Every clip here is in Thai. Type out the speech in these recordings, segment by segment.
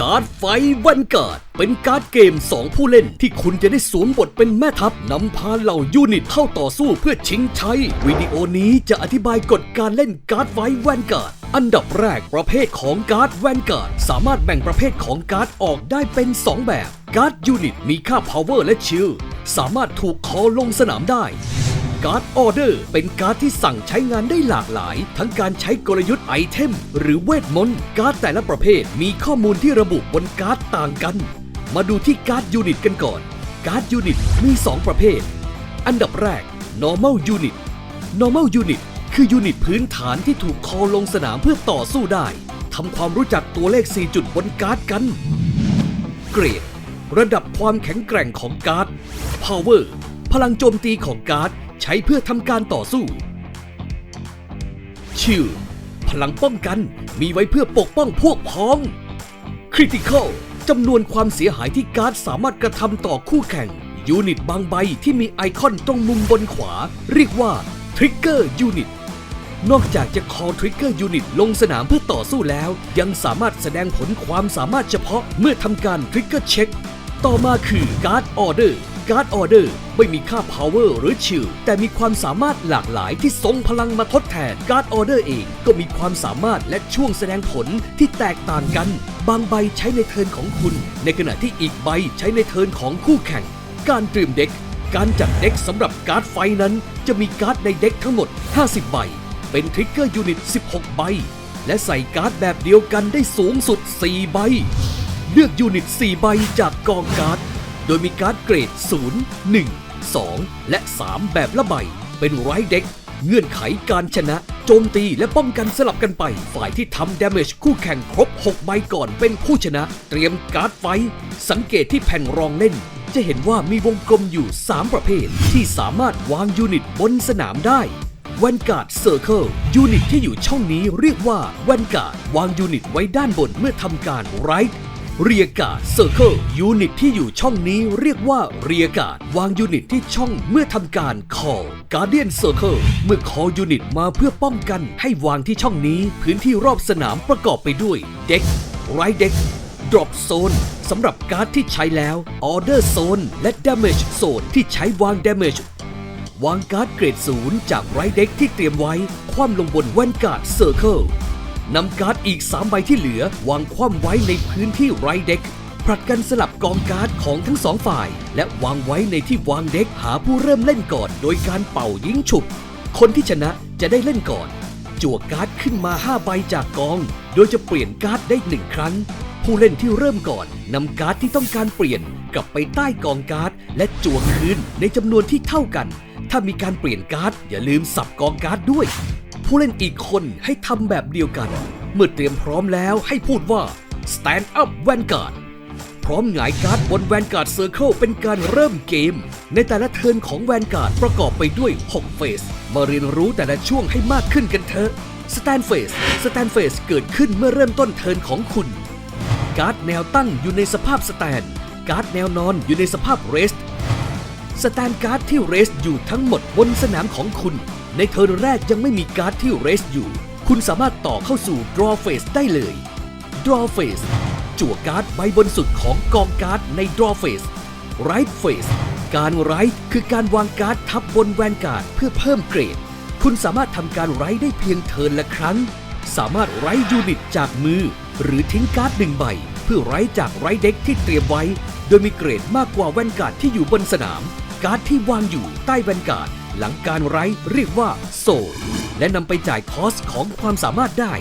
การ์ดไฟวันการ์ดเป็นการ์ดเกม 2 ผู้เล่น ที่คุณจะได้สวมบทเป็นแม่ทัพนำพาเหล่ายูนิตเข้าต่อสู้เพื่อชิงชัยวิดีโอนี้จะอธิบายกฎการเล่นการ์ดไฟวันการ์ดอันดับแรกประเภทของการ์ดแวนการ์ดสามารถแบ่งประเภทของการ์ดออกได้เป็น 2 แบบ การ์ดยูนิตมีค่า power และชิลสามารถถูกคอลงสนามได้ การ์ดออเดอร์เป็นการ์ดที่สั่งใช้งานได้หลากหลาย ทั้งการใช้กลยุทธ์ไอเทม หรือเวทมนต์การ์ดแต่ละประเภทมีข้อมูลที่ระบุบนการ์ดต่างกัน มาดูที่การ์ดยูนิตกันก่อน การ์ดยูนิตมี 2 ประเภท อันดับแรก normal unit normal unit คือยูนิตพื้นฐานที่ถูกคอลงสนามเพื่อต่อสู้ได้ทำความรู้จักตัวเลข 4 จุดบนการ์ดกัน เกรด ระดับความแข็งแกร่งของการ์ด Power พลังโจมตีของการ์ด ใช้เพื่อทำการต่อสู้ชิลพลังป้องกันมีไว้เพื่อปกป้องพวกพ้อง Critical จำนวนความเสียหายที่การ์ดสามารถกระทำต่อคู่แข่ง ยูนิตบางใบที่มีไอคอนตรงมุมบนขวา เรียกว่า Trigger Unit นอกจากจะคอ Trigger Unit ลงสนามเพื่อต่อสู้แล้ว ยังสามารถแสดงผลความสามารถเฉพาะเมื่อทำการ Trigger Check ต่อมาคือ Guard Order Guard Order ไม่มีค่า Power หรือ Shield แต่มีความสามารถหลากหลายที่ทรงพลังมาทดแทน Guard Order เอง ก็มีความสามารถและช่วงแสดงผลที่แตกต่างกัน บางใบใช้ในเทิร์นของคุณ ในขณะที่อีกใบใช้ในเทิร์นของคู่แข่ง การเตรียมเด็ก การจัดเด็กสำหรับการ์ดไฟนั้น จะมีการ์ดในเด็กทั้งหมด 50 ใบ เป็นทริกเกอร์ยูนิต 16 ใบ และใส่การ์ดแบบเดียวกันได้สูงสุด 4 ใบ เลือกยูนิต 4 ใบจากกองการ์ด ดยมีการ์ดเกรด 0 1 2 และ 3 แบบละใบ เป็นไรเด็ก เงื่อนไขการชนะ โจมตีและป้องกันสลับกันไป ฝ่ายที่ทำดาเมจคู่แข่งครบ 6 ใบก่อนเป็นผู้ชนะ เตรียมการ์ดไฟ สังเกตที่แผ่นรองเล่น จะเห็นว่ามีวงกลมอยู่ 3 ประเภท ที่สามารถวางยูนิตบนสนามได้ w a n g u a r d Circle ยูนิตที่อยู่ช่องนี้เรียกว่า w a n g u a r d วางยูนิตไว้ด้านบนเมื่อทำการ Right เรียกาด Circle ยูนิตที่อยู่ช่องนี้เรียกว่าเรียกาดวางยูนิตที่ช่องเมื่อทำการ Call Guardian Circle เมื่อ Call ยูนิตมาเพื่อป้องกันให้วางที่ช่องนี้ พื้นที่รอบสนามประกอบไปด้วย Deck Right Deck Drop Zone สำหรับการ์ดที่ใช้แล้ว Order Zone และ Damage Zone ที่ใช้วาง Damage วางการ์ดเกรดศูนย์จากไรเด็กที่เตรียมไว้ คว่ำลงบนแว่นการ์ดเซอร์เคิล นำการ์ดอีก 3 ใบที่เหลือวางคว่ำไว้ในพื้นที่ไรเด็กผลัดกันสลับกองการ์ดของทั้งสองฝ่าย และวางไว้ในที่วางเด็กหาผู้เริ่มเล่นก่อน โดยการเป่ายิงฉุบ คนที่ชนะจะได้เล่นก่อน จั่วการ์ดขึ้นมา 5 ใบจากกอง โดยจะเปลี่ยนการ์ดได้ 1 ครั้ง ผู้เล่นที่เริ่มก่อนนำการ์ดที่ต้องการเปลี่ยนกลับไปใต้กองการ์ดและจั่วคืนในจำนวนที่เท่ากัน ถ้ามีการเปลี่ยนการ์ดอย่าลืมสับกองการ์ดด้วย ผู้เล่นอีกคนให้ทำแบบเดียวกัน เมื่อเตรียมพร้อมแล้วให้พูดว่า stand up vanguard พร้อมหงายการ์ดบนแวนการ์ดเซอร์เคิลเป็นการเริ่มเกม ในแต่ละเทิร์นของแวนการ์ดประกอบไปด้วย 6 เฟส มาเรียนรู้แต่ละช่วงให้มากขึ้นกันเถอะสแตนเฟสสแตนเฟสเกิดขึ้นเมื่อเริ่มต้นเทิร์นของคุณ การ์ดแนวตั้งอยู่ในสภาพสแตน การ์ดแนวนอนอยู่ในสภาพเรส สแตนการ์ดที่เรสอยู่ทั้งหมดบนสนามของคุณ ในเทิร์นแรกยังไม่มีการ์ดที่เรสอยู่ คุณสามารถต่อเข้าสู่ draw phase ได้เลย draw phase จั่วการ์ดใบบนสุดของกองการ์ดใน draw phase right phase การ right คือการวางการ์ดทับบนแวนการ์ดเพื่อเพิ่มเกรด คุณสามารถทำการ right ได้เพียงเทิร์นละครั้ง สามารถ right ยูนิตจากมือ หรือทิ้งการ์ดหนึ่งใบ เพื่อ right จาก right เด็กที่เตรียมไว้ โดยมีเกรดมากกว่าแวนการ์ดที่อยู่บนสนาม การ์ดที่วางอยู่ใต้แวนการ์ดหลังการไร้เรียกว่าโซและนำไปจ่ายคอสของความสามารถได้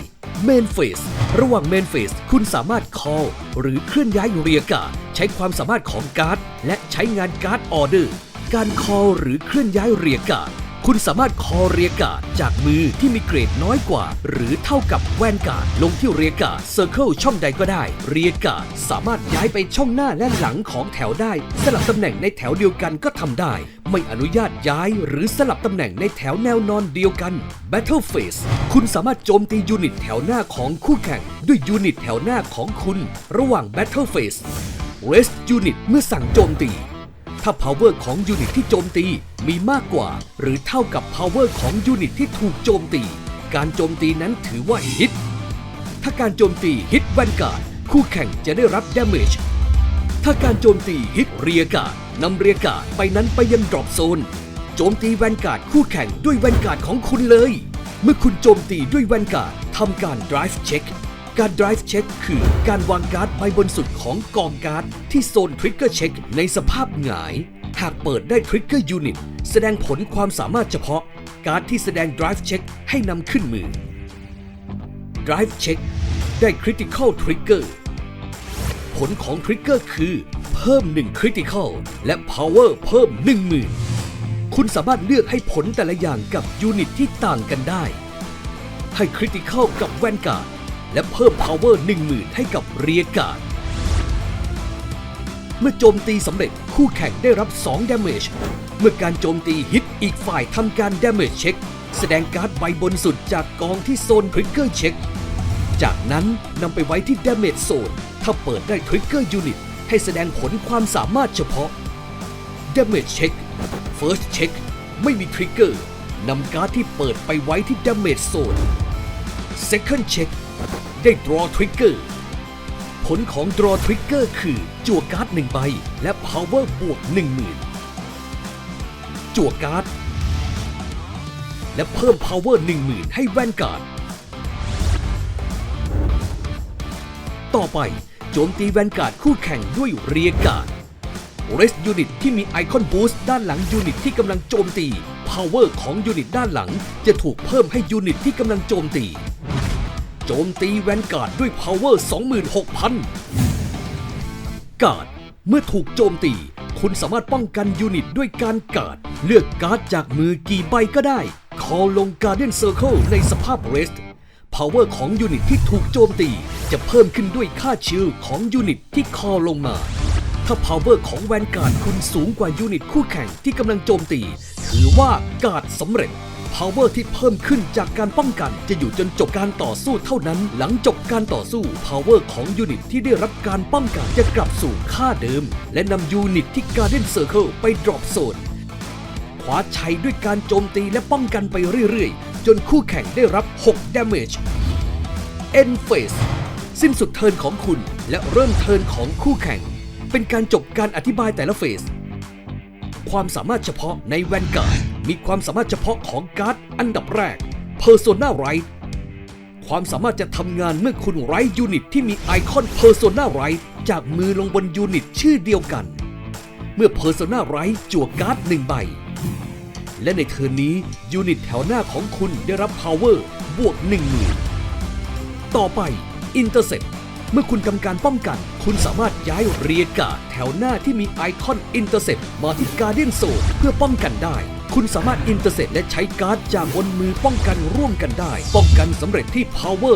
เมนเฟสระหว่างเมนเฟสคุณสามารถ call หรือเคลื่อนย้ายเรียการ์ดใช้ความสามารถของการ์ดและใช้งานการ์ดออเดอร์ การ call หรือเคลื่อนย้ายเรียการ์ด คุณสามารถคอเรียการ์ดจากมือที่มีเกรดน้อยกว่า หรือเท่ากับแวนการ์ดลงที่เรียการ์ดเซอร์เคิลช่องใดก็ได้ เรียการ์ดสามารถย้ายไปช่องหน้าและหลังของแถวได้ สลับตำแหน่งในแถวเดียวกันก็ทำได้ ไม่อนุญาตย้ายหรือสลับตำแหน่งในแถวแนวนอนเดียวกัน Battle Phase คุณสามารถโจมตียูนิตแถวหน้าของคู่แข่ง ด้วยยูนิตแถวหน้าของคุณ ระหว่าง Battle Phase Rest Unit เมื่อสั่งโจมตี ถ้า power ของยูนิตที่โจมตีมีมากกว่า หรือเท่ากับ power ของยูนิตที่ถูกโจมตี การโจมตีนั้นถือว่าฮิต ถ้าการโจมตีฮิตแวนการ์ดคู่แข่งจะได้รับ damage ถ้าการโจมตีฮิตเรียการ์ดนำเรียการ์ดไปนั้นไปยังดรอปโซน โจมตีแวนการ์ดคู่แข่งด้วยแวนการ์ดของคุณเลย เมื่อคุณโจมตีด้วยแวนการ์ดทำการ drive check การ drive check คือการวางการ์ดใบบนสุดของกองการ์ดที่โซน trigger check ในสภาพหงาย หากเปิดได้ trigger unit แสดงผลความสามารถเฉพาะ การ์ดที่แสดง drive check ให้นำขึ้นมือ drive check ได้ critical trigger ผลของทริกเกอร์คือเพิ่ม 1 Critical และ Power เพิ่ม 10,000 คุณสามารถเลือกให้ผลแต่ละอย่างกับยูนิตที่ต่างกันได้ ให้ Critical กับแวนการ์ด และเพิ่ม Power 10,000 ให้กับเรียการ์ดเมื่อโจมตีสำเร็จคู่แข่งได้รับ 2 Damage เมื่อการโจมตีฮิตอีกฝ่ายทำการ Damage Check แสดงการ์ดใบบนสุดจากกองที่โซน Trigger Check จากนั้นนำไปไว้ที่ Damage Zone ถ้าเปิดได้ Trigger Unit ให้แสดงผลความสามารถเฉพาะ Damage Check First Check ไม่มี Trigger นำการ์ดที่เปิดไปไว้ที่ Damage Zone Second Check ได้ Draw Trigger ผลของ Draw Trigger คือ จั่วการ์ด1ใบ และ Power บวก10,000จั่วการ์ด และเพิ่ม Power 10,000ให้แวนการ์ด ต่อไปโจมตีแวนการ์ดคู่แข่งด้วยเรียการ์ด Rest Unit ที่มีไอคอนบูสต์ด้านหลังยูนิตที่กำลังโจมตี Power ของยูนิตด้านหลังจะถูกเพิ่มให้ยูนิตที่กำลังโจมตี จมตีแวนการ์ดด้วย Power 26,000 การ์ดเมื่อถูกโจมตี คุณสามารถป้องกันยูนิตด้วยการการ์ด เลือกการ์ดจากมือกี่ใบก็ได้ คอลง Guardian Circle ในสภาพ Rest Power ของยูนิตที่ถูกโจมตี จะเพิ่มขึ้นด้วยค่าชิลของยูนิตที่คอลงมา ถ้า Power ของแวนการ์ดคุณสูงกว่ายูนิตคู่แข่งที่กำลังโจมตี ถือว่าการ์ดสำเร็จ Power ที่เพิ่มขึ้นจากการป้องกัน จะอยู่จนจบการต่อสู้เท่านั้น หลังจบการต่อสู้ Power ของยูนิตที่ได้รับการป้องกันจะกลับสู่ค่าเดิม และนำยูนิตที่ Guardian Circle ไป Drop Zone คว้าชัยด้วยการโจมตีและป้องกันไปเรื่อยๆ จนคู่แข่งได้รับ 6 damage end phase สิ้นสุดเทินของคุณและเริ่มเทินของคู่แข่ง เป็นการจบการอธิบายแต่ละเฟส ความสามารถเฉพาะในแวนการ์ด มีความสามารถเฉพาะของการ์ดอันดับแรก Persona Right ความสามารถจะทำงานเมื่อคุณไร้ยูนิตที่มีไอคอน Persona Right จากมือลงบนยูนิตชื่อเดียวกัน เมื่อ Persona Right จั่วการ์ดหนึ่งใบ และในเทิร์นนี้ยูนิตแถวหน้าของคุณได้รับ Power บวก10,000ต่อไป Intercept เมื่อคุณทำการป้องกัน คุณสามารถย้ายเรียกาแถวหน้าที่มีไอคอน Intercept มาที่ Guardian Zone เพื่อป้องกันได้ คุณสามารถ Intercept และใช้การ์ดจากบนมือป้องกันร่วมกันได้ ป้องกันสำเร็จที่ Power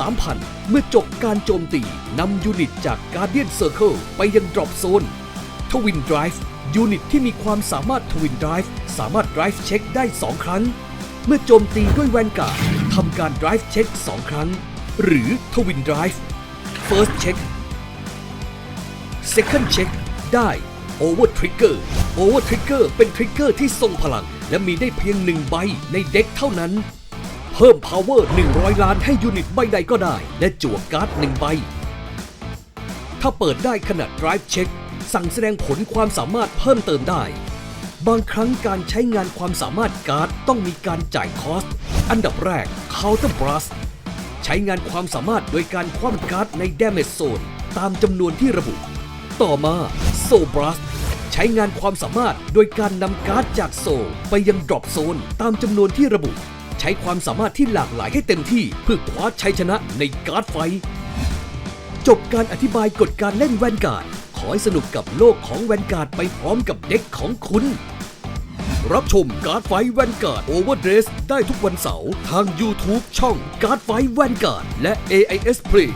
23,000 เมื่อจบการโจมตีนำยูนิตจาก Guardian Circle ไปยัง Drop Zone ทวิน Drive ยูนิตที่มีความสามารถทวิน Drive สามารถ Drive Check ได้ 2 ครั้ง เมื่อโจมตีด้วยแวนการ์ดทำการ Drive Check 2 ครั้ง หรือทวิน Drive First Check Second Check ได้ Over Trigger Over Trigger เป็นทริกเกอร์ที่ทรงพลัง และมีได้เพียงหนึ่งใบในเด็กเท่านั้น เพิ่ม Power 100 ล้านให้ยูนิตใบใดก็ได้ และจั่วการ์ดหนึ่งใบ ถ้าเปิดได้ขนาด Drive Check สั่งแสดงผลความสามารถเพิ่มเติมได้ บางครั้งการใช้งานความสามารถการ์ดต้องมีการจ่ายคอส อันดับแรก Counter Blast ใช้งานความสามารถโดยการคว่ำการ์ดใน Damage Zone ตามจำนวนที่ระบุ ต่อมา Soul Blast ใช้งานความสามารถโดยการนำการ์ดจากโซไปยัง Drop Zone ตามจำนวนที่ระบุ ใช้ความสามารถที่หลากหลายให้เต็มที่เพื่อคว้าชัยชนะในการ์ดไฟ จบการอธิบายกฎการเล่นแวนการ์ดขอให้สนุกกับโลกของแวนการ์ดไปพร้อมกับเด็กของคุณ รับชมการ์ดไฟแวนการ์ดโอเวอร์เดรสได้ทุกวันเสาร์ทาง YouTube ช่องการ์ดไฟแวนการ์ดและ AIS Play